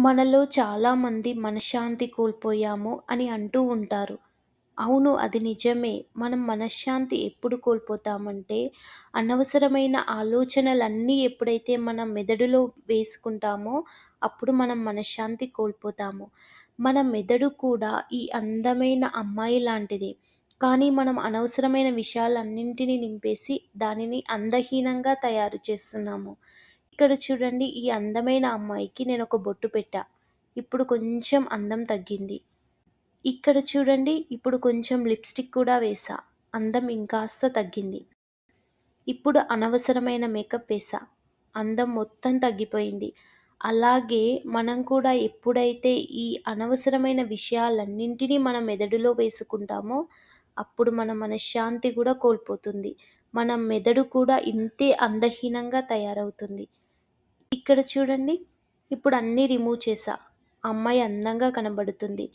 మనలో చాలామంది మనశ్శాంతి కోల్పోయాము అని అంటూ ఉంటారు. అవును అది నిజమే. మనం మనశ్శాంతి ఎప్పుడు కోల్పోతామంటే, అనవసరమైన ఆలోచనలన్నీ ఎప్పుడైతే మన మెదడులో వేసుకుంటామో, అప్పుడు మనం మనశ్శాంతి కోల్పోతాము. మన మెదడు కూడా ఈ అందమైన అమ్మాయి లాంటిదే. కానీ మనం అనవసరమైన విషయాలన్నింటినీ నింపేసి, దానిని అందహీనంగా తయారు చేస్తున్నాము. ఇక్కడ చూడండి ఈ అందమైన అమ్మాయికి నేను ఒక బొట్టు పెట్టా. ఇప్పుడు కొంచెం అందం తగ్గింది. ఇక్కడ చూడండి ఇప్పుడు కొంచెం లిప్‌స్టిక్ కూడా వేసా అందం ఇంకాస్త తగ్గింది. ఇప్పుడు అనవసరమైన మేకప్ వేసా అందం మొత్తం తగ్గిపోయింది. అలాగే మనం కూడా ఎప్పుడైతే ఈ అనవసరమైన విషయాలన్నింటినీ మన మెదడులో వేసుకుంటామో, అప్పుడు మన మనశ్శాంతి కూడా కోల్పోతుంది. మన మెదడు కూడా ఇంతే అందహీనంగా తయారవుతుంది. ఇక్కడ చూడండి ఇప్పుడు అన్నీ రిమూవ్ చేసా అమ్మాయి అందంగా కనబడుతుంది.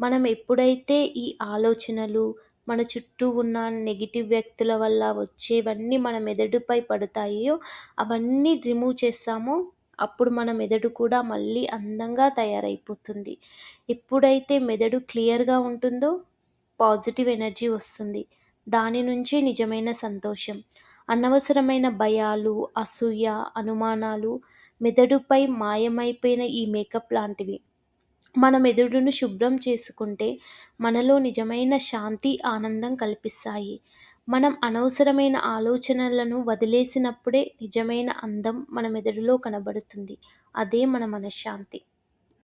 మనం ఎప్పుడైతే ఈ ఆలోచనలు, మన చుట్టూ ఉన్న నెగిటివ్ వ్యక్తుల వల్ల వచ్చేవన్నీ మన మెదడుపై పడతాయో, అవన్నీ రిమూవ్ చేస్తామో, అప్పుడు మన మెదడు కూడా మళ్ళీ అందంగా తయారైపోతుంది. ఎప్పుడైతే మెదడు క్లియర్‌గా ఉంటుందో, పాజిటివ్ ఎనర్జీ వస్తుంది. దాని నుంచే నిజమైన సంతోషం. అనవసరమైన భయాలు, అసూయ, అనుమానాలు మెదడుపై మాయమైపోయిన ఈ మేకప్ లాంటివి. మన మెదడును శుభ్రం చేసుకుంటే, మనలో నిజమైన శాంతి, ఆనందం కల్పిస్తాయి. మనం అనవసరమైన ఆలోచనలను వదిలేసినప్పుడే నిజమైన అందం మన మెదడులో కనబడుతుంది. అదే మన మనశ్శాంతి.